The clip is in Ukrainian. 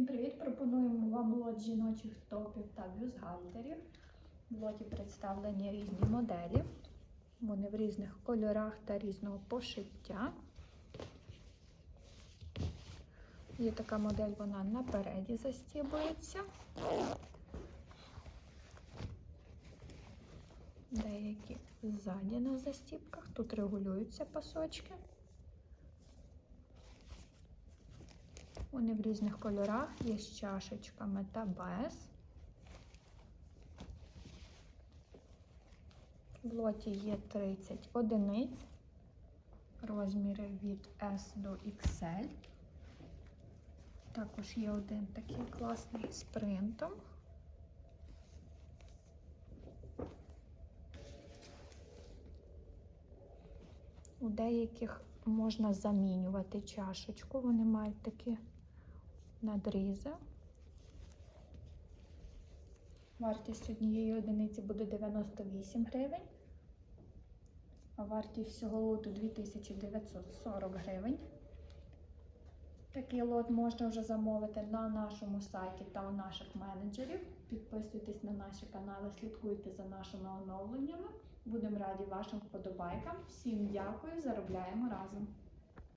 Всім привіт! Пропонуємо вам лот жіночих топів та бюстгальтерів. В лоті представлені різні моделі. Вони в різних кольорах та різного пошиття. Є така модель, вона напереді застібується. Деякі ззаді на застібках. Тут регулюються пасочки. Вони в різних кольорах, є з чашечками та без. В лоті є 30 одиниць, розміри від S до XL. Також є один такий класний з принтом. У деяких можна замінювати чашечку, вони мають такі надрізи. Вартість однієї одиниці буде 98 гривень, а вартість всього лоту 2940 гривень. Такий лот можна вже замовити на нашому сайті та у наших менеджерів. Підписуйтесь на наші канали, слідкуйте за нашими оновленнями. Будемо раді вашим вподобайкам. Всім дякую, заробляємо разом!